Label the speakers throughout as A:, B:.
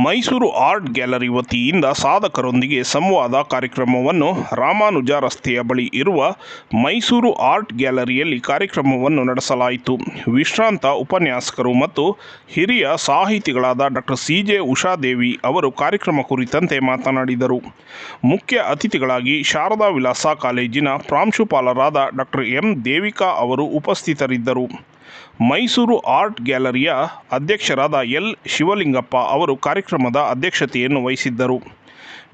A: Mysuru art gallery ವತಿಯಿಂದ ಸಾಧಕರೊಂದಿಗೆ ಸಂವಾದ ಕಾರ್ಯಕ್ರಮವನ್ನು ರಾಮಾನುಜ ರಸ್ತೆಯ ಬಳಿ ಇರುವ ಮೈಸೂರು ಆರ್ಟ್ ಗ್ಯಾಲರಿಯಲ್ಲಿ ಕಾರ್ಯಕ್ರಮವನ್ನು ನಡೆಸಲಾಯಿತು. ವಿಶ್ರಾಂತ ಉಪನ್ಯಾಸಕರು ಮತ್ತು ಹಿರಿಯ ಸಾಹಿತಿಗಳಾದ ಡಾಕ್ಟರ್ ಸಿ ಜೆ ಉಷಾದೇವಿ ಅವರು ಕಾರ್ಯಕ್ರಮ ಕುರಿತಂತೆ ಮಾತನಾಡಿದರು. ಮುಖ್ಯ ಅತಿಥಿಗಳಾಗಿ ಶಾರದಾ ವಿಲಾಸ ಕಾಲೇಜಿನ ಪ್ರಾಂಶುಪಾಲರಾದ ಡಾಕ್ಟರ್ ಎಂ. ದೇವಿಕಾ ಅವರು ಉಪಸ್ಥಿತರಿದ್ದರು. ಮೈಸೂರು ಆರ್ಟ್ ಗ್ಯಾಲರಿಯ ಅಧ್ಯಕ್ಷರಾದ ಎಲ್. ಶಿವಲಿಂಗಪ್ಪ ಅವರು ಕಾರ್ಯಕ್ರಮದ ಅಧ್ಯಕ್ಷತೆಯನ್ನು ವಹಿಸಿದ್ದರು.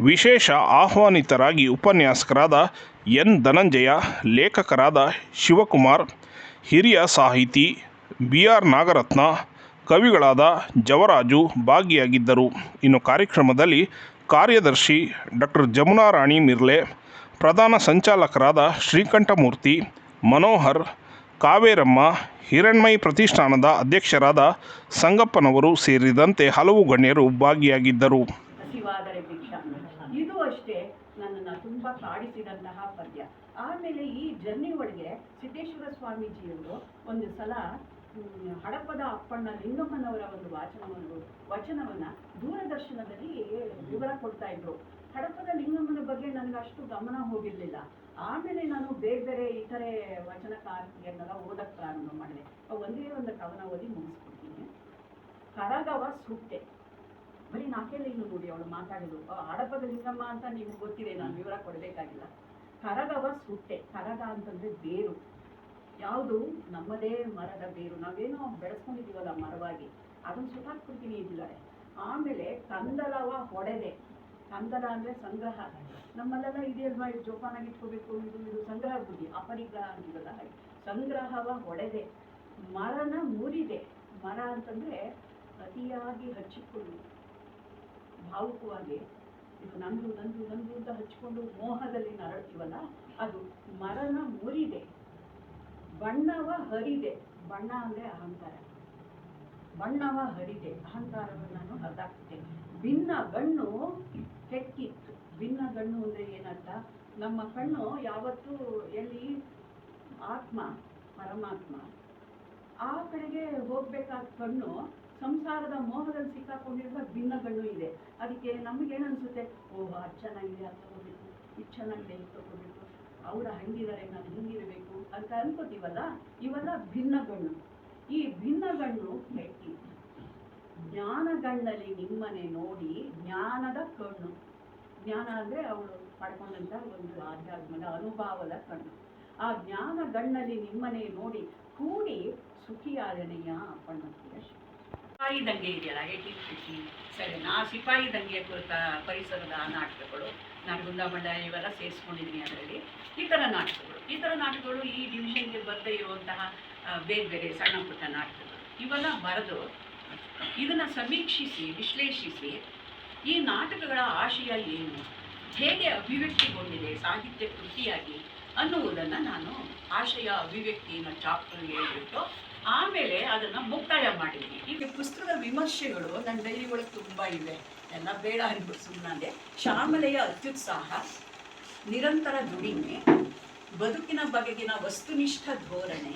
A: ವಿಶೇಷ ಆಹ್ವಾನಿತರಾಗಿ ಉಪನ್ಯಾಸಕರಾದ ಎನ್. ಧನಂಜಯ, ಲೇಖಕರಾದ ಶಿವಕುಮಾರ್, ಹಿರಿಯ ಸಾಹಿತಿ ಬಿ. ಆರ್. ನಾಗರತ್ನ, ಕವಿಗಳಾದ ಜವರಾಜು ಭಾಗಿಯಾಗಿದ್ದರು. ಇನ್ನು ಕಾರ್ಯಕ್ರಮದಲ್ಲಿ ಕಾರ್ಯದರ್ಶಿ ಡಾಕ್ಟರ್ ಜಮುನಾ ರಾಣಿ ಮಿರ್ಲೆ, ಪ್ರಧಾನ ಸಂಚಾಲಕರಾದ ಶ್ರೀಕಂಠಮೂರ್ತಿ, ಮನೋಹರ್ ಕಾವೇರಮ್ಮ ಹಿರಣ್ಮಯಿ ಪ್ರತಿಷ್ಠಾನದ ಅಧ್ಯಕ್ಷರಾದ ಸಂಗಪ್ಪನವರು ಸೇರಿದಂತೆ ಹಲವು ಗಣ್ಯರು ಭಾಗಿಯಾಗಿದ್ದರು.
B: ಇದು ಅಷ್ಟೇ ನನ್ನನ್ನು ತುಂಬಾ ಕಾಡಿಸಿದಂತಹ ಪದ್ಯ. ಆಮೇಲೆ ಈ ಜರ್ನಿ ಒಳಗೆ ಸಿದ್ದೇಶ್ವರ ಸ್ವಾಮೀಜಿಯವರು ಒಂದು ಸಲ ಹಡಪದ ಅಪ್ಪಣ್ಣ ಲಿಂಗಮ್ಮನವರ ಒಂದು ವಾಚನವನ್ನು, ವಚನವನ್ನ ದೂರದರ್ಶನದಲ್ಲಿ ವಿವರ ಕೊಡ್ತಾ ಇದ್ರು. ಹಡಪದ ಲಿಂಗಮ್ಮನ ಬಗ್ಗೆ ನನಗೆ ಅಷ್ಟು ಗಮನ ಹೋಗಿರ್ಲಿಲ್ಲ. ಆಮೇಲೆ ನಾನು ಬೇರೆ ಬೇರೆ ಇತರೆ ವಚನಕಾರಿಕೆಯನ್ನೆಲ್ಲ ಓದಕ್ಕೆ ಪ್ರಾರಂಭ ಮಾಡಿದೆ. ಒಂದೇ ಒಂದು ಕವನ ಓದಿ ಮುಗಿಸ್ಬಿಡ್ತೀನಿ. ಕರಗವ ಸುಟ್ಟೆ. ಬರೀ ನಾಲ್ಕೇ ಲೈನು ನೋಡಿ ಅವಳು ಮಾತಾಡಿದ್ರು ಆ ಹಡಪದ ಲಿಂಗಮ್ಮ ಅಂತ ನಿಮ್ಗೆ ಗೊತ್ತಿದೆ, ನಾನು ವಿವರ ಕೊಡಬೇಕಾಗಿಲ್ಲ. ಕರಗವ ಸುಟ್ಟೆ. ಕರಗ ಅಂತಂದ್ರೆ ಬೇರು. ಯಾವುದು? ನಮ್ಮದೇ ಮರದ ಬೇರು. ನಾವೇನೋ ಬೆಳೆಸ್ಕೊಂಡಿದ್ದೀವಲ್ಲ ಮರವಾಗಿ. ಅದನ್ನ ಸುಟ್ಟಾಕ್ಬಿಡ್ತೀನಿ ಇದ್ದಿದ್ದಾರೆ ಆಮೇಲೆ ಕಂದಲವ ಹೊಡೆದೆ. ಕಂದಲ ಅಂದರೆ ಸಂಗ್ರಹ. ನಮ್ಮಲ್ಲೆಲ್ಲ ಇದೆಯಲ್ವಾ ಇದು ಜೋಪಾನಾಗಿ ಇಟ್ಕೋಬೇಕು, ಇದು ಇದು ಸಂಗ್ರಹ ಬುದ್ಧಿ ಅಪರಿಗ್ರಹ ಅಂತೀವಲ್ಲ ಹಾಗೆ. ಸಂಗ್ರಹವ ಹೊಡೆದೆ ಮರನ ಮುರಿದೆ. ಮರ ಅಂತಂದ್ರೆ ಅತಿಯಾಗಿ ಹಚ್ಚಿಕೊಂಡು, ಭಾವುಕವಾಗಿ, ಇದು ನಂದು ನಂದು ನಂದು ಅಂತ ಹಚ್ಕೊಂಡು ಮೋಹದಲ್ಲಿ ನರಳ್ತೀವಲ್ಲ, ಅದು ಮರನ ಮುರಿದೆ. ಬಣ್ಣವ ಹರಿದೆ. ಬಣ್ಣ ಅಂದ್ರೆ ಅಹಂಕಾರ. ಬಣ್ಣವ ಹರಿದೆ, ಅಹಂಕಾರವನ್ನು ನಾನು ಹರಿದಾಕ್ತಿದ್ದೆ. ಭಿನ್ನ ಗಣ್ಣು ಕೆಕ್ಕಿತ್ತು ಭಿನ್ನ ಗಣ್ಣು ಅಂದ್ರೆ ಏನಂತ? ನಮ್ಮ ಕಣ್ಣು ಯಾವತ್ತೂ ಎಲ್ಲಿ? ಆತ್ಮ, ಪರಮಾತ್ಮ. ಆ ಕಡೆಗೆ ಹೋಗ್ಬೇಕಾದ ಕಣ್ಣು ಸಂಸಾರದ ಮೋಹದಲ್ಲಿ ಸಿಕ್ಕಾಕೊಂಡಿರುವ ಭಿನ್ನ ಗಣ್ಣು ಇದೆ. ಅದಕ್ಕೆ ನಮಗೇನನ್ಸುತ್ತೆ ಓಹ್, ಅದು ಚೆನ್ನಾಗಿದೆ, ಅದು ತಗೋಬೇಕು, ಇದು ಚೆನ್ನಾಗಿದೆ, ಇದು ತಗೋಬೇಕು. ಅವರ ಹಂಗಿದ್ದಾರೆ ನಾನು ಹಿಂಗಿರಬೇಕು ಅಂತ ಅನ್ಕೋತೀವಲ್ಲ? ಇವೆಲ್ಲ ಭಿನ್ನ ಗಣ್ಣು. ಈ ಭಿನ್ನ ಗಣ್ಣು ಹೆಟ್ಟಿ ಜ್ಞಾನಗಣ್ಣಲ್ಲಿ ನಿಮ್ಮನೆ ನೋಡಿ ಜ್ಞಾನದ ಕಣ್ಣು. ಜ್ಞಾನ ಅಂದ್ರೆ ಅವಳು ಪಡ್ಕೊಂಡಂತ ಒಂದು ಆಧ್ಯಾತ್ಮದ ಅನುಭವದ ಕಣ್ಣು. ಆ ಜ್ಞಾನ ಗಣ್ಣಲ್ಲಿ ನಿಮ್ಮನೆ ನೋಡಿ ಕೂಡಿ ಸುಖಿಯಾದನೆಯ ಅಪ್ಪಣ್ಣ ಸಿಪಾಯಿ ದಂಗೆ ಇದೆಯಲ್ಲ ಏಯ್ಟೀನ್ ಫಿಫ್ಟಿ ಸೆವೆನ್ ಆ ಸಿಪಾಯಿ ದಂಗೆ ಕುರಿತ ಪರಿಸರದ ನಾಟಕಗಳು ನಾನು ಗುಂದಾಮಂಡ ಇವೆಲ್ಲ ಸೇರಿಸ್ಕೊಂಡಿದ್ದೀನಿ ಅದರಲ್ಲಿ. ಈ ಥರ ನಾಟಕಗಳು, ಈ ಥರ ನಾಟಕಗಳು ಈ ಡಿವಿಷನ್ಗೆ ಬರದೇ ಇರುವಂತಹ ಬೇರೆ ಬೇರೆ ಸಣ್ಣ ಪುಟ್ಟ ನಾಟಕಗಳು. ಇವೆಲ್ಲ ಬರೆದು ಇದನ್ನು ಸಮೀಕ್ಷಿಸಿ, ವಿಶ್ಲೇಷಿಸಿ ಈ ನಾಟಕಗಳ ಆಶಯ ಏನು? ಹೇಗೆ ಅಭಿವ್ಯಕ್ತಿಗೊಂಡಿದೆ ಸಾಹಿತ್ಯ ಕೃತಿಯಾಗಿ ಅನ್ನುವುದನ್ನು ನಾನು ಆಶಯ ಅಭಿವ್ಯಕ್ತಿಯನ್ನು ಚಾಪ್ಟರ್ ಹೇಳ್ಬಿಟ್ಟು ಆಮೇಲೆ ಅದನ್ನು ಮುಕ್ತಾಯ ಮಾಡಿದ್ದೀನಿ ಈಗ ಪುಸ್ತಕದ ವಿಮರ್ಶೆಗಳು ನನ್ನ ಡೈರಿ ಒಳಗೆ ತುಂಬ ಇವೆ. ಎಲ್ಲ ಬೇಡ ಅನ್ಬಿಟ್ಟು ಸುಮ್ಮನೆ ಶ್ಯಾಮಲೆಯ ಅತ್ಯುತ್ಸಾಹ, ನಿರಂತರ ದುಡಿಮೆ, ಬದುಕಿನ ಬಗೆಗಿನ ವಸ್ತುನಿಷ್ಠ ಧೋರಣೆ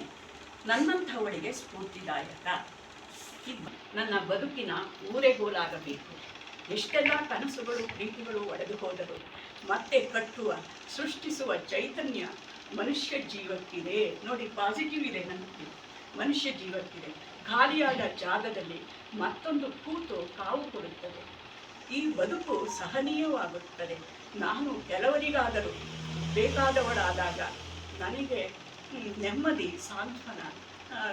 B: ನನ್ನಂಥವಳಿಗೆ ಸ್ಫೂರ್ತಿದಾಯಕ. ನನ್ನ ಬದುಕಿನ ಊರೆಗೋಲಾಗಬೇಕು. ಎಷ್ಟೆಲ್ಲ ಕನಸುಗಳು, ಪ್ರೀತಿಗಳು ಒಡೆದು ಹೋದರು ಮತ್ತೆ ಕಟ್ಟುವ, ಸೃಷ್ಟಿಸುವ ಚೈತನ್ಯ ಮನುಷ್ಯ ಜೀವಕ್ಕಿದೆ. ನೋಡಿ ಪಾಸಿಟಿವ್ ಇದೆ ನನಗೆ. ಮನುಷ್ಯ ಜೀವಕ್ಕಿದೆ. ಖಾಲಿಯಾದ ಜಾಗದಲ್ಲಿ ಮತ್ತೊಂದು ಕೂತು ಕಾವು ಕೊಡುತ್ತದೆ. ಈ ಬದುಕು ಸಹನೀಯವಾಗುತ್ತದೆ. ನಾನು ಕೆಲವರಿಗಾದರೂ ಬೇಕಾದವಳಾದಾಗ ನನಗೆ ಈ ನೆಮ್ಮದಿ, ಸಾಂತ್ವನ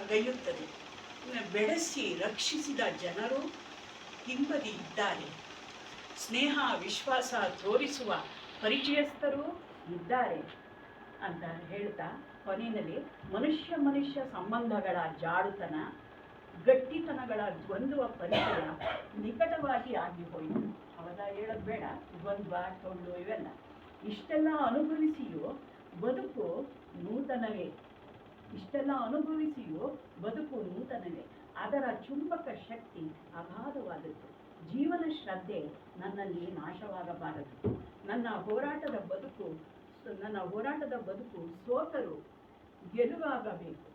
B: ಗೈಯುತ್ತದೆ ಬೆಳೆಸಿ, ರಕ್ಷಿಸಿದ ಜನರು ಹಿಂಬದಿ ಇದ್ದಾರೆ. ಸ್ನೇಹ, ವಿಶ್ವಾಸ ತೋರಿಸುವ ಪರಿಚಯಸ್ಥರು ಇದ್ದಾರೆ ಅಂತ ಹೇಳ್ತಾ ಕೊನೆಯಲ್ಲಿ ಮನುಷ್ಯ ಮನುಷ್ಯ ಸಂಬಂಧಗಳ ಜಾಡುತನ, ಗಟ್ಟಿತನಗಳ ದ್ವಂದ್ವ ಪರಿಚಯ ನಿಕಟವಾಗಿ ಆಗಿ ಹೋಯಿತು. ಅವಾಗ ಹೇಳೋದು ಬೇಡ ದ್ವಂದ್ವ ಟೊಳ್ಳು ಇವೆಲ್ಲ. ಇಷ್ಟೆಲ್ಲ ಅನುಭವಿಸಿಯೂ ಬದುಕು ನೂತನವೇ. ಇಷ್ಟೆಲ್ಲ ಅನುಭವಿಸಿಯೂ ಬದುಕು ನೂತನವೇ. ಅದರ ಚುಂಬಕ ಶಕ್ತಿ ಅಗಾಧವಾದದ್ದು. ಜೀವನ ಶ್ರದ್ಧೆ ನನ್ನಲ್ಲಿ ನಾಶವಾಗಬಾರದು. ನನ್ನ ಹೋರಾಟದ ಬದುಕು ನನ್ನ ಹೋರಾಟದ ಬದುಕು ಸೋತರು ಗೆಲುವಾಗಬೇಕು.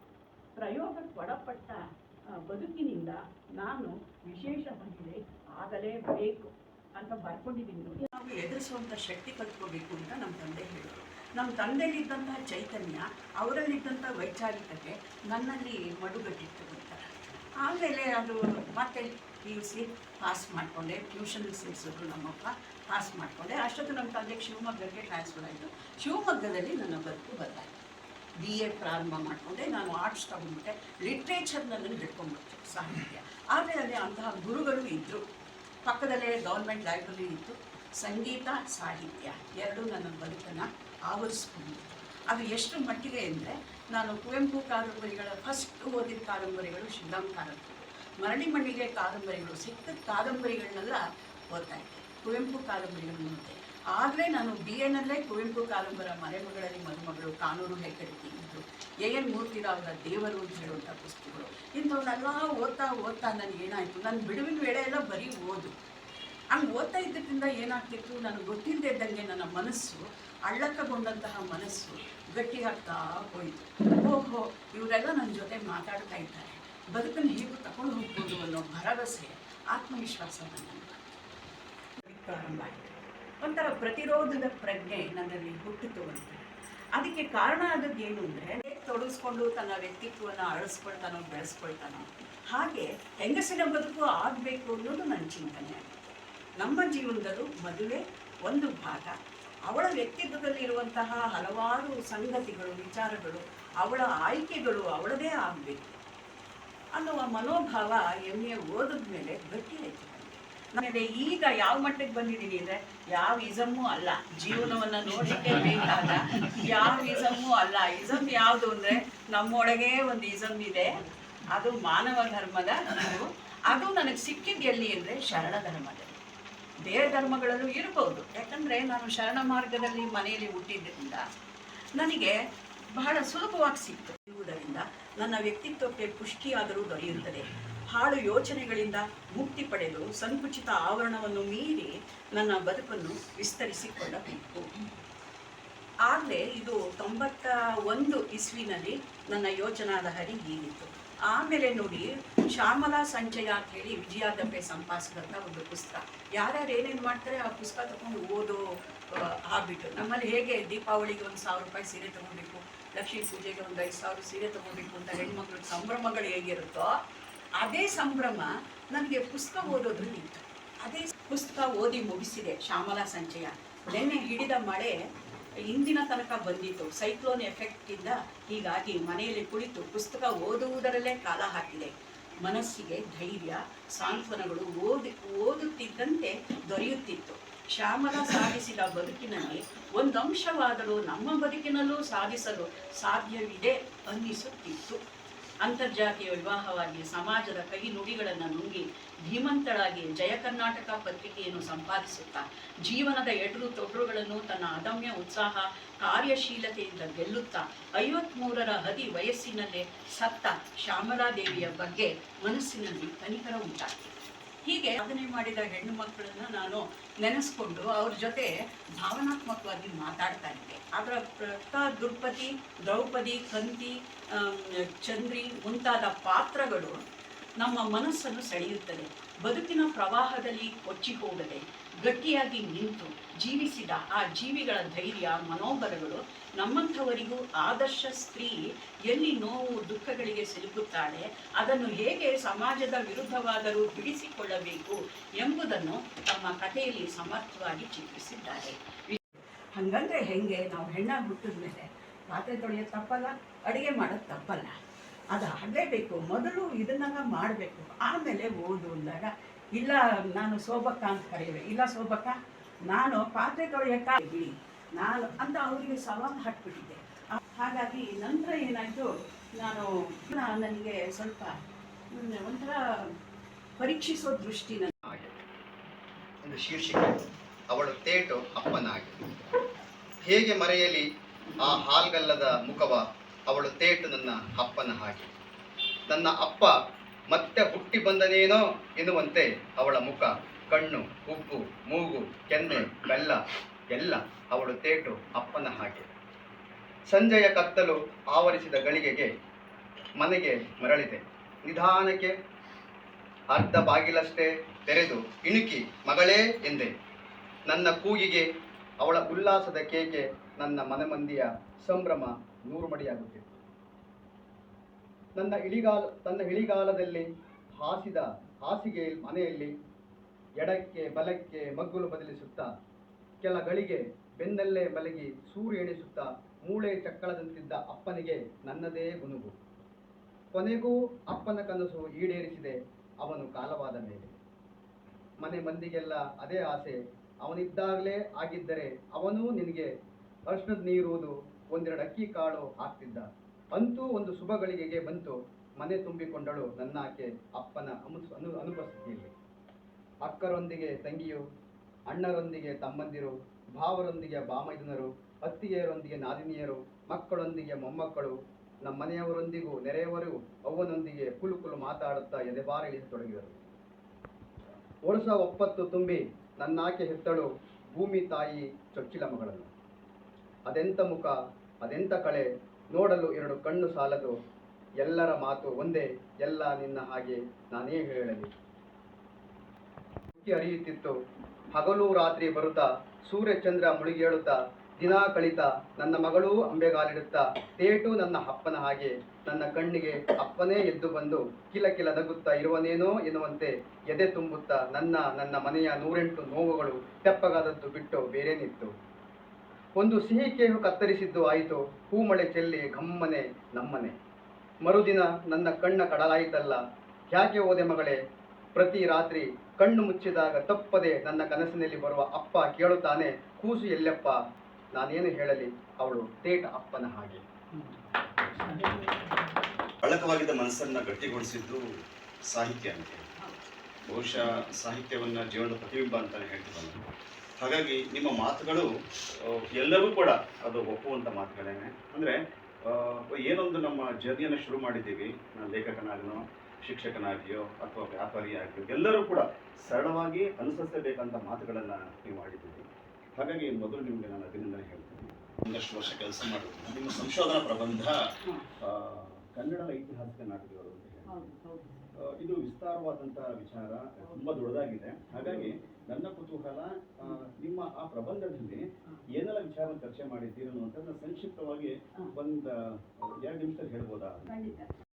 B: ಪ್ರಯೋಗಕ್ಕೆ ಒಳಪಟ್ಟ ಬದುಕಿನಿಂದ ನಾನು ವಿಶೇಷ ಮಹಿಳೆ ಆಗಲೇಬೇಕು ಅಂತ ಬರ್ಕೊಂಡಿದ್ದೀನಿ ನಾವು ಎದುರಿಸುವಂಥ ಶಕ್ತಿ ಕಲ್ತ್ಕೋಬೇಕು ಅಂತ ನಮ್ಮ ತಂದೆ ಹೇಳಿದರು. ನಮ್ಮ ತಂದೆಯಲ್ಲಿದ್ದಂತಹ ಚೈತನ್ಯ ಅವರಲ್ಲಿದ್ದಂಥ ವೈಚಾರಿಕತೆ ನನ್ನಲ್ಲಿ ಮಡುಗಟ್ಟಿತ್ತು ಅಂತ. ಆಮೇಲೆ ಅದು ಮತ್ತೆ ಪಿ ಯು ಸಿ ಪಾಸ್ ಮಾಡಿಕೊಂಡೆ, ಟ್ಯೂಷನ್ ಸೇರಿಸಿದ್ರು ನಮ್ಮಪ್ಪ, ಪಾಸ್ ಮಾಡಿಕೊಂಡೆ. ಅಷ್ಟೊತ್ತು ನಮ್ಮ ತಂದೆಗೆ ಶಿವಮೊಗ್ಗಕ್ಕೆ ಟ್ರಾನ್ಸ್ಫರ್ ಆಯಿತು. ಶಿವಮೊಗ್ಗದಲ್ಲಿ ನನ್ನ ಬದುಕು ಬದಲಾಯಿತು. ಬಿ ಎ ಪ್ರಾರಂಭ ಮಾಡಿಕೊಂಡೆ. ನಾನು ಆರ್ಟ್ಸ್ ತಗೊಂಡ್ಬಿಟ್ಟೆ. ಲಿಟ್ರೇಚರ್ ನನ್ನನ್ನು ಹಿಡ್ಕೊಂಡ್ಬಿಟ್ಟೆ ಸಾಹಿತ್ಯ. ಆದರೆ ಅಲ್ಲಿ ಅಂತಹ ಗುರುಗಳು ಇದ್ದರು ಪಕ್ಕದಲ್ಲೇ ಗೌರ್ಮೆಂಟ್ ಲೈಬ್ರರಿ ಇತ್ತು. ಸಂಗೀತ, ಸಾಹಿತ್ಯ, ಎರಡೂ ನನ್ನ ಬದುಕನ್ನು ಆವರಿಸ್ಕೊಂಡಿತ್ತು ಅದು ಎಷ್ಟು ಮಟ್ಟಿಗೆ ಅಂದರೆ ನಾನು ಕುವೆಂಪು ಕಾದಂಬರಿಗಳ ಫಸ್ಟ್ ಓದಿದ ಕಾದಂಬರಿಗಳು ಶ್ರೀರಾಮ್ ಕಾದಂಬರಿ. ಮರಳಿ ಮಣ್ಣಿಗೆ ಕಾದಂಬರಿಗಳು ಸಿಕ್ಕ ಕಾದಂಬರಿಗಳನ್ನೆಲ್ಲ ಓದ್ತಾ ಇದ್ದೆ. ಕುವೆಂಪು ಕಾದಂಬರಿಗಳನ್ನು ಓದಿದೆ ಆದರೆ ನಾನು ಬಿ ಎನಲ್ಲೇ ಕುವೆಂಪು ಕಾದಂಬರ ಮರೆಮಗಳಲ್ಲಿ ಮದುಮಗಳು ಕಾನೂರು ಹೆಗ್ಗಡಿಕೆ ಇದ್ದು, ಎ ಎನ್ ಮೂರ್ತಿರಾವ್ರ ದೇವರು ಅಂತ ಹೇಳುವಂಥ ಪುಸ್ತಕಗಳು. ಇಂಥವನ್ನೆಲ್ಲ ಓದ್ತಾ ಓದ್ತಾ ನನಗೆ ಏನಾಯಿತು? ನನ್ನ ಬಿಡುವಿನ ವೇಳೆ ಎಲ್ಲ ಬರೀ ಓದು. ಹಂಗೆ ಓದ್ತಾ ಇದ್ದದ್ರಿಂದ ಏನಾಗ್ತಿತ್ತು? ನನಗೆ ಗೊತ್ತಿಲ್ಲದೆ ಇದ್ದಂಗೆ ನನ್ನ ಮನಸ್ಸು ಅಳ್ಳಕಗೊಂಡಂತಹ ಮನಸ್ಸು ಗಟ್ಟಿಯಾಗ್ತಾ ಹೋಯಿತು. ಓಹೋ, ಇವರೆಲ್ಲ ನನ್ನ ಜೊತೆ ಮಾತಾಡ್ತಾ ಇದ್ದಾರೆ. ಬದುಕನ್ನು ಹೇಗೂ ತಗೊಂಡು ಹೋಗ್ಬೋದು ಅನ್ನೋ ಭರವಸೆ, ಆತ್ಮವಿಶ್ವಾಸ ನನ್ನಲ್ಲಿ. ಪ್ರಾರಂಭ ಆಯಿತು. ಒಂಥರ ಪ್ರತಿರೋಧದ ಪ್ರಜ್ಞೆ ನನ್ನಲ್ಲಿ ಹುಟ್ಟಿತು ಅಂತ. ಅದಕ್ಕೆ ಕಾರಣ ಆದದ್ದು ಏನು ಅಂದರೆ ತೊಡಗಿಸ್ಕೊಂಡು ತನ್ನ ವ್ಯಕ್ತಿತ್ವವನ್ನು ಅಳಿಸ್ಕೊಳ್ತಾನೋ, ಬೆಳೆಸ್ಕೊಳ್ತಾನೋ, ಹಾಗೆ ಹೆಂಗಸಿನ ಬದುಕು ಆಗಬೇಕು ಅನ್ನೋದು ನನ್ನ ಚಿಂತನೆ. ನಮ್ಮ ಜೀವನದಲ್ಲೂ ಮದುವೆ ಒಂದು ಭಾಗ. ಅವಳ ವ್ಯಕ್ತಿತ್ವದಲ್ಲಿರುವಂತಹ ಹಲವಾರು ಸಂಗತಿಗಳು, ವಿಚಾರಗಳು, ಅವಳ ಆಯ್ಕೆಗಳು ಅವಳದೇ ಆಗಬೇಕು ಅನ್ನುವ ಮನೋಭಾವ ಎಂ ಎ ಓದಿದ ಮೇಲೆ ಗಟ್ಟಿ ಆಯ್ತು. ಆಮೇಲೆ ಈಗ ಯಾವ ಮಟ್ಟಕ್ಕೆ ಬಂದಿದ್ದೀನಿ ಅಂದರೆ ಯಾವ ಇಸಮ್ಮು ಅಲ್ಲ. ಜೀವನವನ್ನು ನೋಡಲಿಕ್ಕೆ ಬೇಕಾದ ಯಾವ ಇಸಮ್ಮು ಅಲ್ಲ. ಇಸಮ್ ಯಾವುದು ಅಂದರೆ, ನಮ್ಮೊಳಗೆ ಒಂದು ಇಸಮ್ ಇದೆ. ಅದು ಮಾನವ ಧರ್ಮದ ಅದು ನನಗೆ ಸಿಕ್ಕಿದ್ದು ಎಲ್ಲಿ ಅಂದರೆ, ಶರಣ ಧರ್ಮದಲ್ಲಿ. ಬೇರೆ ಧರ್ಮಗಳಲ್ಲೂ ಇರಬಹುದು. ಯಾಕಂದರೆ ನಾನು ಶರಣ ಮಾರ್ಗದಲ್ಲಿ ಮನೆಯಲ್ಲಿ ಹುಟ್ಟಿದ್ದರಿಂದ ನನಗೆ ಬಹಳ ಸುಲಭವಾಗಿ ಸಿಕ್ತು. ಇರುವುದರಿಂದ ನನ್ನ ವ್ಯಕ್ತಿತ್ವಕ್ಕೆ ಪುಷ್ಟಿಯಾದರೂ ದೊರೆಯುತ್ತದೆ. ಹಾಳು ಯೋಚನೆಗಳಿಂದ ಮುಕ್ತಿ ಪಡೆದು ಸಂಕುಚಿತ ಆವರಣವನ್ನು ಮೀರಿ ನನ್ನ ಬದುಕನ್ನು ವಿಸ್ತರಿಸಿಕೊಳ್ಳಬೇಕು. ಆಗಲೇ ಇದು ತೊಂಬತ್ತ ಒಂದು ಇಸ್ವಿನಲ್ಲಿ ನನ್ನ ಯೋಚನಾದ ಹರಿ ಹೀಗಿತ್ತು ಆಮೇಲೆ ನೋಡಿ, ಶ್ಯಾಮಲಾ ಸಂಚಯ ಅಂತ ಹೇಳಿ ವಿಜಯ ಸಂಪಾದಿಸಿದಂಥ ಒಂದು ಪುಸ್ತಕ. ಯಾರ್ಯಾರು ಏನೇನು ಮಾಡ್ತಾರೆ ಆ ಪುಸ್ತಕ ತಗೊಂಡು ಓದೋ ಹಾಬಿಟ್ಟು ನಮ್ಮಲ್ಲಿ ಹೇಗೆ ದೀಪಾವಳಿಗೆ ಒಂದು ಸಾವಿರ ರೂಪಾಯಿ ಸೀರೆ ತಗೋಬೇಕು ಲಕ್ಷ್ಮೀ ಪೂಜೆಗೆ ಒಂದು ಐದು ಸಾವಿರ ಸೀರೆ ತಗೋಬೇಕು ಅಂತ ಹೆಣ್ಮಕ್ಳ ಸಂಭ್ರಮಗಳು ಹೇಗಿರುತ್ತೋ, ಅದೇ ಸಂಭ್ರಮ ನನಗೆ ಪುಸ್ತಕ ಓದೋದ್ರಲ್ಲಿ ಇತ್ತು ಅದೇ ಪುಸ್ತಕ ಓದಿ ಮುಗಿಸಿದೆ ಶ್ಯಾಮಲಾ ಸಂಚಯ ನಿನ್ನೆ ಹಿಡಿದ ಮಳೆ ಇಂದಿನ ತನಕ ಬಂದಿತ್ತು. ಸೈಕ್ಲೋನ್ ಎಫೆಕ್ಟಿಂದ ಹೀಗಾಗಿ ಮನೆಯಲ್ಲಿ ಕುಳಿತು ಪುಸ್ತಕ ಓದುವುದರಲ್ಲೇ ಕಾಲ ಹಾಕಿದೆ. ಮನಸ್ಸಿಗೆ ಧೈರ್ಯ, ಸಾಂತ್ವನಗಳು ಓದಿ, ಓದುತ್ತಿದ್ದಂತೆ ದೊರೆಯುತ್ತಿತ್ತು. ಶ್ಯಾಮಲ ಸಾಧಿಸಿದ ಬದುಕಿನಲ್ಲಿ ಒಂದಂಶವಾದರೂ ನಮ್ಮ ಬದುಕಿನಲ್ಲೂ ಸಾಧಿಸಲು ಸಾಧ್ಯವಿದೆ ಅನ್ನಿಸುತ್ತಿತ್ತು. ಅಂತರ್ಜಾತೀಯ ವಿವಾಹವಾಗಿ ಸಮಾಜದ ಕಹಿ ನುಡಿಗಳನ್ನು ನುಂಗಿ ಧೀಮಂತಳಾಗಿ ಜಯ ಕರ್ನಾಟಕ ಪತ್ರಿಕೆಯನ್ನು ಸಂಪಾದಿಸುತ್ತಾ ಜೀವನದ ಎಡರು ತೊಡರುಗಳನ್ನು ತನ್ನ ಅದಮ್ಯ ಉತ್ಸಾಹ, ಕಾರ್ಯಶೀಲತೆಯಿಂದ ಗೆಲ್ಲುತ್ತಾ ಐವತ್ಮೂರರ ಹದಿ ವಯಸ್ಸಿನಲ್ಲೇ ಸತ್ತ ಶ್ಯಾಮಲಾದೇವಿಯ ಬಗ್ಗೆ ಮನಸ್ಸಿನಲ್ಲಿ ಕನಿಕರ ಉಂಟಾಗಿದೆ. ಹೀಗೆ ಸಾಧನೆ ಮಾಡಿದ ಹೆಣ್ಣು ಮಕ್ಕಳನ್ನು ನಾನು ನೆನೆಸ್ಕೊಂಡು ಅವ್ರ ಜೊತೆ ಭಾವನಾತ್ಮಕವಾಗಿ ಮಾತಾಡ್ತಾ ಇದ್ದೆ. ಅದರ ಪ್ರಥ ದುರ್ಪತಿ ದ್ರೌಪದಿ, ಕಂತಿ ಚಂದ್ರಿ ಮುಂತಾದ ಪಾತ್ರಗಳು ನಮ್ಮ ಮನಸ್ಸನ್ನು ಸೆಳೆಯುತ್ತದೆ ಬದುಕಿನ ಪ್ರವಾಹದಲ್ಲಿ ಕೊಚ್ಚಿ ಹೋಗದೆ ಗಟ್ಟಿಯಾಗಿ ನಿಂತು ಜೀವಿಸಿದ ಆ ಜೀವಿಗಳ ಧೈರ್ಯ, ಮನೋಬಲಗಳು ನಮ್ಮಂಥವರಿಗೂ ಆದರ್ಶ ಸ್ತ್ರೀ ಎಲ್ಲಿ ನೋವು, ದುಃಖಗಳಿಗೆ ಸಿಲುಕುತ್ತಾಳೆ, ಅದನ್ನು ಹೇಗೆ ಸಮಾಜದ ವಿರುದ್ಧವಾದರೂ ಬಿಡಿಸಿಕೊಳ್ಳಬೇಕು ಎಂಬುದನ್ನು ತಮ್ಮ ಕಥೆಯಲ್ಲಿ ಸಮರ್ಥವಾಗಿ ಚಿತ್ರಿಸಿದ್ದಾರೆ. ಹಂಗಂದ್ರೆ ಹೆಂಗೆ? ನಾವು ಹೆಣ್ಣಾಗಿ ಹುಟ್ಟಿದ ಮೇಲೆ ಪಾತ್ರೆ ತೊಳೆಯೋದು ತಪ್ಪಲ್ಲ, ಅಡುಗೆ ಮಾಡೋದು ತಪ್ಪಲ್ಲ. ಅದು ಆಗಲೇಬೇಕು. ಮೊದಲು ಇದನ್ನೆಲ್ಲ ಮಾಡಬೇಕು. ಆಮೇಲೆ ಓದು ಅಂದಾಗ ಇಲ್ಲ, ನಾನು ಸೋಬಕ್ಕ ಅಂತ ಕರೆಯುವೆ ಇಲ್ಲ ಸೋಬಕ್ಕ, ನಾನು ಪಾತ್ರೆ ತೊಳೆಯಕ್ಕ ನಾನು ಅಂತ ಅವರಿಗೆ ಸವಾಲು ಹಾಕ್ಬಿಟ್ಟಿದ್ದೆ. ಹಾಗಾಗಿ ನಂತರ ಏನಾಯಿತು, ನಾನು ನನಗೆ ಸ್ವಲ್ಪ ಒಂಥರ ಪರೀಕ್ಷಿಸೋ ದೃಷ್ಟಿ
C: ಒಂದು ಶೀರ್ಷಿಕೆ. ಅವಳು ತೇಟು ಅಪ್ಪನಾಗಿ. ಹೇಗೆ ಮರೆಯಲಿ ಆ ಹಾಲ್ಗಲ್ಲದ ಮುಖವ ಅವಳು ತೇಟು ನನ್ನ ಅಪ್ಪನ ಹಾಗೆ. ನನ್ನ ಅಪ್ಪ ಮತ್ತೆ ಹುಟ್ಟಿ ಬಂದನೇನೋ ಎನ್ನುವಂತೆ ಅವಳ ಮುಖ, ಕಣ್ಣು ಉಬ್ಬು ಮೂಗು, ಕೆನ್ನೆ, ಬೆಲ್ಲ, ಎಲ್ಲ ಅವಳು ತೇಟು ಅಪ್ಪನ ಹಾಗೆ. ಸಂಜೆಯ ಕತ್ತಲು ಆವರಿಸಿದ ಗಳಿಗೆಗೆ ಮನೆಗೆ ಮರಳಿದೆ. ನಿಧಾನಕ್ಕೆ ಅರ್ಧ ಬಾಗಿಲಷ್ಟೇ ತೆರೆದು, ಇಣುಕಿ ಮಗಳೇ ಎಂದೆ. ನನ್ನ ಕೂಗಿಗೆ ಅವಳ ಉಲ್ಲಾಸದ ಕೇಕೆ, ನನ್ನ ಮನೆಮಂದಿಯ ಸಂಭ್ರಮ ನೂರು ಮಡಿಯಾಗುತ್ತಿತ್ತು ನನ್ನ ಇಳಿಗಾಲ, ತನ್ನ ಇಳಿಗಾಲದಲ್ಲಿ ಹಾಸಿದ ಹಾಸಿಗೆ ಮನೆಯಲ್ಲಿ ಎಡಕ್ಕೆ, ಬಲಕ್ಕೆ ಮಗ್ಗುಲು ಬದಲಿಸುತ್ತಾ, ಕೆಲ ಗಳಿಗೆ ಬೆನ್ನಲ್ಲೇ ಮಲಗಿ ಸೂರ್ಯ ಎಣಿಸುತ್ತಾ, ಮೂಳೆ ಚಕ್ಕಳದಂತಿದ್ದ ಅಪ್ಪನಿಗೆ ನನ್ನದೇ ಗುನುಗು. ಕೊನೆಗೂ ಅಪ್ಪನ ಕನಸು ಈಡೇರಿಸಿದೆ ಅವನು ಕಾಲವಾದ ಮೇಲೆ. ಮನೆ ಮಂದಿಗೆಲ್ಲ ಅದೇ ಆಸೆ, ಅವನಿದ್ದಾಗಲೇ ಆಗಿದ್ದರೆ ಅವನೂ ನಿನಗೆ ಅರ್ಶನದ ನೀರುವುದು ಒಂದೆರಡು ಅಕ್ಕಿ ಕಾಳು ಹಾಕ್ತಿದ್ದ. ಅಂತೂ ಒಂದು ಶುಭ ಗಳಿಗೆಗೆ ಬಂತು. ಮನೆ ತುಂಬಿಕೊಂಡಳು ನನ್ನಾಕೆ ಅಪ್ಪನ ಅನು ಅನು, ಅನುಪಸ್ಥಿತಿಯಲ್ಲಿ. ಅಕ್ಕರೊಂದಿಗೆ ತಂಗಿಯು, ಅಣ್ಣರೊಂದಿಗೆ ತಮ್ಮಂದಿರು, ಭಾವರೊಂದಿಗೆ ಬಾಮೈದನರು, ಅತ್ತಿಗೆಯರೊಂದಿಗೆ ನಾದಿನಿಯರು, ಮಕ್ಕಳೊಂದಿಗೆ ಮೊಮ್ಮಕ್ಕಳು ನಮ್ಮ ಮನೆಯವರೊಂದಿಗೂ ನೆರೆಯವರು ಅವ್ವನೊಂದಿಗೆ ಕುಲು ಕುಲು ಮಾತಾಡುತ್ತಾ ಎದೆಬಾರಿಳಿಸತೊಡಗಿದರು ವರ್ಷ ಒಪ್ಪತ್ತು ತುಂಬಿ ನನ್ನಾಕೆ ಹೆತ್ತಳು ಭೂಮಿ ತಾಯಿ ಚೊಚ್ಚಿಲ ಮಗಳನ್ನು ಅದೆಂತ ಮುಖ, ಅದೆಂತ ಕಳೆ ನೋಡಲು ಎರಡು ಕಣ್ಣು ಸಾಲದು. ಎಲ್ಲರ ಮಾತು ಒಂದೇ, ಎಲ್ಲ ನಿನ್ನ ಹಾಗೆ ನಾನೇ ಹೇಳಲಿ. ಹರಿಯುತ್ತಿತ್ತು ಹಗಲು ರಾತ್ರಿ ಬರುತ್ತಾ ಸೂರ್ಯಚಂದ್ರ ಮುಳುಗೇಳುತ್ತಾ, ದಿನ ಕಳಿತಾ, ನನ್ನ ಮಗಳೂ ಅಂಬೆಗಾಲಿಡುತ್ತಾ, ತೇಟು ನನ್ನ ಅಪ್ಪನ ಹಾಗೆ, ನನ್ನ ಕಣ್ಣಿಗೆ ಅಪ್ಪನೇ ಎದ್ದು ಬಂದು, ಕಿಲ ಕಿಲ ನಗುತ್ತಾ ಇರುವನೇನೋ ಎನ್ನುವಂತೆ ಎದೆ ತುಂಬುತ್ತಾ ನನ್ನ ನನ್ನ ಮನೆಯ ನೂರೆಂಟು ನೋವುಗಳು, ತೆಪ್ಪಗಾದದ್ದು ಬಿಟ್ಟು ಬೇರೇನಿತ್ತು ಒಂದು ಸಿಹಿ ಕೇಹು ಕತ್ತರಿಸಿದ್ದು ಆಯಿತು. ಹೂಮಳೆ ಚೆಲ್ಲಿ ಘಮ್ಮನೆ, ನಮ್ಮನೆ. ಮರುದಿನ ನನ್ನ ಕಣ್ಣ ಕಡಲಾಯಿತಲ್ಲ. ಯಾಕೆ ಓದೆ ಮಗಳೇ? ಪ್ರತಿ ರಾತ್ರಿ ಕಣ್ಣು ಮುಚ್ಚಿದಾಗ ತಪ್ಪದೆ ನನ್ನ ಕನಸಿನಲ್ಲಿ ಬರುವ ಅಪ್ಪ ಕೇಳುತ್ತಾನೆ, ಕೂಸು ಎಲ್ಲಪ್ಪ? ನಾನೇನು ಹೇಳಲಿ, ಅವಳು ತೇಟ ಅಪ್ಪನ ಹಾಗೆ.
D: ಬಳಕವಾಗಿದ್ದ ಮನಸ್ಸನ್ನ ಗಟ್ಟಿಗೊಳಿಸಿದ್ದು ಸಾಹಿತ್ಯ ಅಂತ ಬಹುಶಃ ಸಾಹಿತ್ಯವನ್ನ ಜೀವನದ ಪ್ರತಿಬಿಂಬ ಅಂತಾನೆ ಹೇಳ್ತೀವಿ ನಾನು ಹಾಗಾಗಿ ನಿಮ್ಮ ಮಾತುಗಳು ಎಲ್ಲರೂ ಕೂಡ ಅದು ಒಪ್ಪುವಂಥ ಮಾತುಗಳೇನೆ. ಅಂದರೆ ಏನೊಂದು ನಮ್ಮ ಜರ್ನಿಯನ್ನು ಶುರು ಮಾಡಿದ್ದೀವಿ ನಾನು ಲೇಖಕನಾಗನೋ ಶಿಕ್ಷಕನಾಗಿಯೋ ಅಥವಾ ವ್ಯಾಪಾರಿಯಾಗಿಯೋ ಎಲ್ಲರೂ ಕೂಡ ಸರಳವಾಗಿ ಅನುಸರಿಸಬೇಕಂತ ಮಾತುಗಳನ್ನು ನೀವು ಮಾಡಿದ್ದೀವಿ ಹಾಗಾಗಿ ಮೊದಲು ನಿಮಗೆ ನಾನು ಅಭಿನಂದನೆ ಹೇಳ್ತೀನಿ. ಒಂದಷ್ಟು ವರ್ಷ ಕೆಲಸ ಮಾಡಿದ್ದೀನಿ ನಿಮ್ಮ ಸಂಶೋಧನಾ ಪ್ರಬಂಧ ಕನ್ನಡ ಕನ್ನಡದ ಐತಿಹಾಸಿಕ ನಾಟಕಗಳು ಅಂತ ಹೇಳಿ
B: ಹೌದು ಹೌದು.
D: ಆ, ಇದು ವಿಸ್ತಾರವಾದಂತಹ ವಿಚಾರ ತುಂಬಾ ದೊಡ್ಡದಾಗಿದೆ. ಹಾಗಾಗಿ ನನ್ನ ಕುತೂಹಲ ನಿಮ್ಮ ಆ ಪ್ರಬಂಧದಲ್ಲಿ ಏನೆಲ್ಲ ವಿಚಾರ ಚರ್ಚೆ ಮಾಡಿದ್ದೀರಿ ಅನ್ನುವಂಥದ್ದನ್ನ ಸಂಕ್ಷಿಪ್ತವಾಗಿ ಒಂದು ಎರಡು ನಿಮಿಷದಲ್ಲಿ ಹೇಳ್ಬೋದಾ?
B: ಖಂಡಿತ.